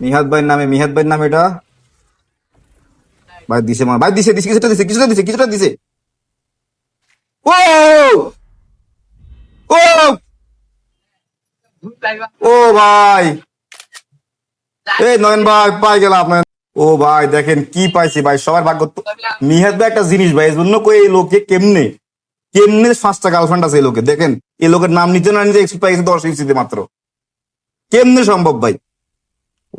মিহাদ ভাইয়ের নামে মিহাদ ভাইয়ের নামে এটা? ভাই দিছে ভাই দিছে দিছে, কিছুটা দিছে কিছুটা দিছে কিছুটা দিছে। ও ও ও ভাই। এই নয়ন ভাই, পাই গেলাম আপনার। ও ভাই, দেখেন কি পাইছি ভাই, সবার ভাগ্য মিহাদ ভাই একটা জিনিস ভাই এই জন্য কই এই লোকে কেমনে? কেমনে পাঁচটা গার্লফ্রেন্ড আছে এই লোকে? দেখেন, এই লোকের নাম নিতে না নিতে এক্সপেক্ট পাইছে দশ ইঞ্চিতে মাত্র। কেমনে সম্ভব ভাই?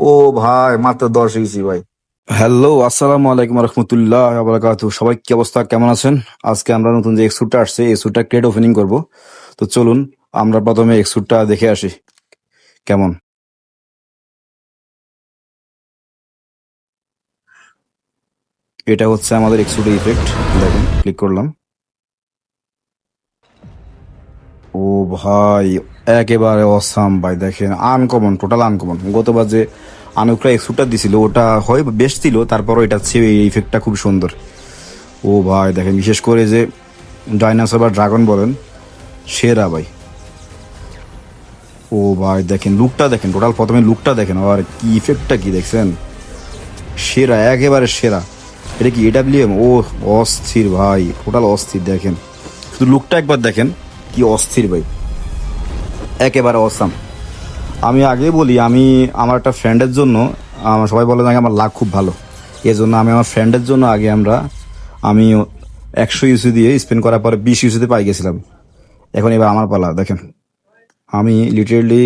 ও ভাই, মাত্র দশ ইঞ্চি ভাই। হ্যালো আসসালামু আলাইকুম রহমতুল্লাহ বারাকাতু সবাই কি অবস্থা, কেমন আছেন? আজকে আমরা নতুন যে এক্সুটটা আসছে, এই স্যুটটা ক্রেড ওপেনিং করব। তো চলুন, আমরা প্রথমে এক্সুটটা দেখে আসি। কেমন? এটা হচ্ছে আমাদের এক্সুটের ইফেক্ট দেখেন ক্লিক করলাম। ও ভাই একেবারে অসাম ভাই, দেখেন আনকমন টোটাল আনকমন গতবার যে আনুকরা এক্সুটটা দিছিল, ওটা হয়, বেশ ছিল, তারপরও এটা হচ্ছে এই ইফেক্টটা খুব সুন্দর। ও ভাই, দেখেন, বিশেষ করে যে ডাইনোসর বা ড্রাগন বলেন, সেরা ভাই। ও ভাই, দেখেন লুকটা দেখেন টোটাল প্রথমে লুকটা দেখেন, আর কি ইফেক্টটা কি দেখছেন? সেরা, একেবারে সেরা। এটা কি এডাব্লিউএম ও, অস্থির ভাই টোটাল অস্থির, দেখেন। শুধু লুকটা একবার দেখেন, কি অস্থির ভাই। একেবারে অসাম আমি আগে বলি, আমি আমার একটা ফ্রেন্ডের জন্য, আমার সবাই বলে আমার লাক খুব ভালো। এই জন্য আমি আমার ফ্রেন্ডের জন্য আগে আমরা, আমি একশো ইউসি দিয়ে স্পেন্ড করার পরে বিশ ইউসিতে পাই গেছিলাম। এখন এবার আমার পালা, দেখেন। আমি লিটারেলি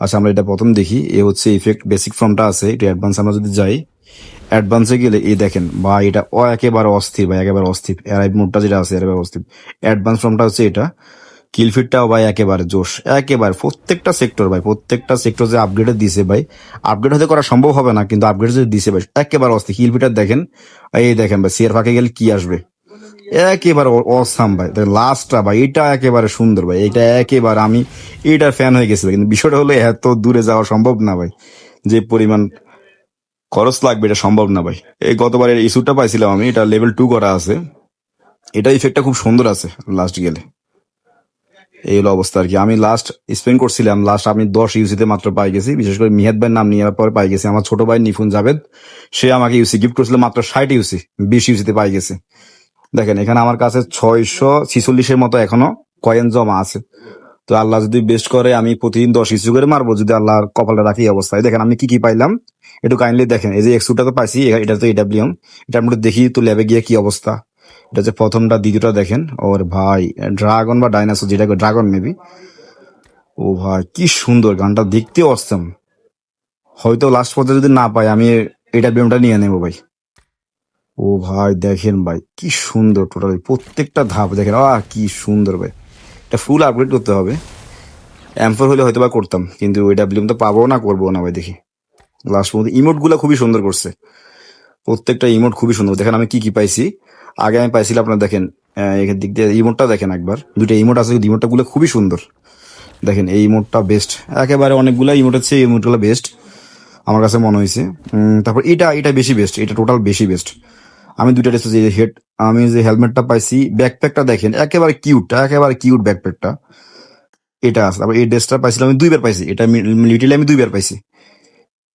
আচ্ছা আমরা এটা প্রথম দেখি, এ হচ্ছে ইফেক্ট বেসিক ফর্মটা আছে এটা অ্যাডভান্স আমরা যদি যাই অ্যাডভান্সে গেলে, এই দেখেন বা এটা ও একেবারে অস্থির বা একেবারে অস্থির এআই মোডটা যেটা আছে একেবারে অস্থির। অ্যাডভান্স ফর্মটা হচ্ছে এটা। কিলফিটটাও ভাই একেবারে জোশ। একেবারে প্রত্যেকটা সেক্টর ভাই, প্রত্যেকটা সেক্টর যে আপগ্রেড দিছে ভাই আপগ্রেড হতে করা সম্ভব হবে না, কিন্তু আপগ্রেড যদি দিছে ভাই, একেবারে অস্থির কিলফিটার দেখেন, এই দেখেন ভাই সিয়ার ফাঁকে গেলে কি আসবে? একেবারে অসাম ভাই লাস্টটা ভাই, এটা একেবারে সুন্দর ভাই, এটা একেবারে আমি, এটার ফ্যান হয়ে গেছি কিন্তু বিষয়টা হলো এত দূরে যাওয়া সম্ভব না ভাই, যে পরিমাণ খরচ লাগবে এটা সম্ভব না ভাই। এই গতবারের ইস্যুটা পাইছিলাম আমি, এটা লেভেল টু করা আছে, এটা ইফেক্টটা খুব সুন্দর আছে লাস্ট গেলে। এই হলো অবস্থা আর কি। আমি লাস্ট স্পেন্ড করছিলাম লাস্ট আমি দশ ইউসিতে মাত্র পাই গেছি। বিশেষ করে মিহাদ ভাইয়ের নাম নিয়ে পরে পাই গেছি। আমার ছোট ভাই নিফুন জাভেদ, সে আমাকে ইউসি গিফট করছিল মাত্র ষাট ইউসি বিশ ইউসিতে পাই গেছে। দেখেন, এখানে আমার কাছে ছয়শো ছিচল্লিশের মতো এখনও কয়েন জমা আছে। তো আল্লাহ যদি বেস্ট করে, আমি প্রতিদিন দশ ইস্যু করে মারবো, যদি আল্লাহর কপালটা রাখি অবস্থায়। দেখেন, আমি কি কি পাইলাম? একটু কাইন্ডলি দেখেন, এই যে এক্সুটা তো পাইছি, এটা তো এডাব্লিউএম এটার মধ্যে দেখি তো ল্যাবে গিয়ে কি অবস্থা। এটা হচ্ছে প্রথমটা, দ্বিতীয়টা দেখেন। ওর ভাই, ড্রাগন বা ডাইনাসোর যেটা ড্রাগন মেবি। ও ভাই, কি সুন্দর গানটা, দেখতে অসম হয়তো লাস্ট পর্যায়ে যদি না পাই, আমি এটা বিএমটা নিয়ে নেব ভাই। ও ভাই, দেখেন ভাই, কি সুন্দর টোটালি প্রত্যেকটা ধাপ দেখেন, আহ, কি সুন্দর ভাই। এটা ফুল আপগ্রেড করতে হবে। অ্যাম্পার হলে হয়তো বা করতাম, কিন্তু ওই ডাব্লিউম তো পাবো না করব না ভাই, দেখি। লাস্ট পর্যন্ত ইমোটগুলা খুবই সুন্দর করছে। প্রত্যেকটা ইমোট খুবই সুন্দর। দেখেন আমি কি কি পাইছি? আগে আমি পাইছিলাম আপনার দেখেন এখান দিক দিয়ে ইমোটটা দেখেন একবার। দুইটা ইমোট আছে ইমোটটা গুলো খুবই সুন্দর। দেখেন এই ইমোটটা বেস্ট একেবারে অনেকগুলো ইমোট হচ্ছে এই ইমোটগুলো বেস্ট আমার কাছে মনে হয়েছে। তারপর এটা এটা বেশি বেস্ট এটা টোটাল বেশি বেস্ট আমি দুইটা ড্রেস যে হেড আমি যে হেলমেটটা পাইছি ব্যাকপ্যাকটা দেখেন, একেবারে কিউট একেবারে কিউট ব্যাকপ্যাকটা এটা আছে, তারপর এই ড্রেসটা পাইছিলাম, আমি দুইবার পাইছি। এটা লিটিলে আমি দুইবার পাইছি।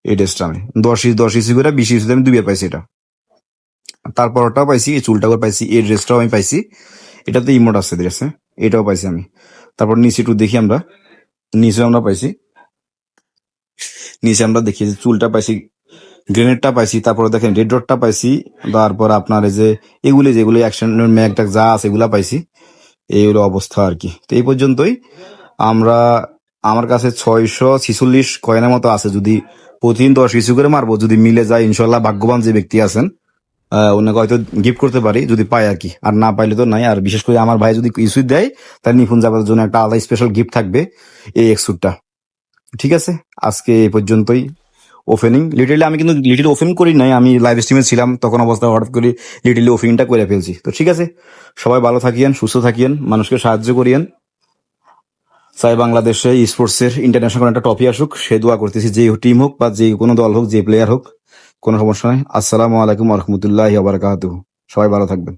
এই ড্রেসটা আমি। দশ ইঞ্চি দশ ইঞ্চি করে বিশ ইঞ্চিতে আমি দুইবার পাইছি এটা। তারপরটাও পাইছি, এই চুলটা করে পাইছি, এই ড্রেসটাও আমি পাইছি। এটাতে ইমোট আছে ড্রেসে এটাও পাইছি আমি। তারপর নিচে একটু দেখি আমরা। নিচে আমরা পাইছি। নিচে আমরা দেখি চুলটা পাইছি গ্রেনেডটা পাইছি, তারপরে দেখেন রেড ডটটা পাইছি, তারপর আপনার এই যে এগুলি যেগুলি অ্যাকশন ম্যাক যা আছে এগুলা পাইছি। এই অবস্থা আর কি। তো এই পর্যন্তই। আমরা আমার কাছে ছয়শো ছিচল্লিশ কয়েনের মতো আছে। যদি প্রতিদিন দশ ইস্যু করে মারবো, যদি মিলে যায়, ইনশাল্লাহ ভাগ্যবান যে ব্যক্তি আছেন ওনাকে হয়তো গিফট করতে পারি, যদি পাই আর কি। আর না পাইলে তো নাই। আর বিশেষ করে আমার ভাই যদি ইস্যু দেয় তাহলে নিপুণ যাবার জন্য একটা আলাদা স্পেশাল গিফট থাকবে এই এক্সুটটা ঠিক আছে? আজকে এই পর্যন্তই ওপেনিং লিটারলি আমি কিন্তু লিটিল ওপেন করি নাই, আমি লাইভ স্ট্রিমে ছিলাম, তখন অবস্থা হঠাৎ করে লিটিলি ওপেনিংটা করে ফেলছি। তো ঠিক আছে? সবাই ভালো থাকিয়েন, সুস্থ থাকিয়েন, মানুষকে সাহায্য করিয়েন। চাই বাংলাদেশে স্পোর্টসের ইন্টারন্যাশনাল একটা ট্রফি আসুক। সে দোয়া করতেছি যে টিম হোক বা যে কোনো দল হোক, যে প্লেয়ার হোক, কোনো সমস্যা নাই। আসসালামু আলাইকুম রহমতুল্লাহ আবরকাত সবাই ভালো থাকবেন।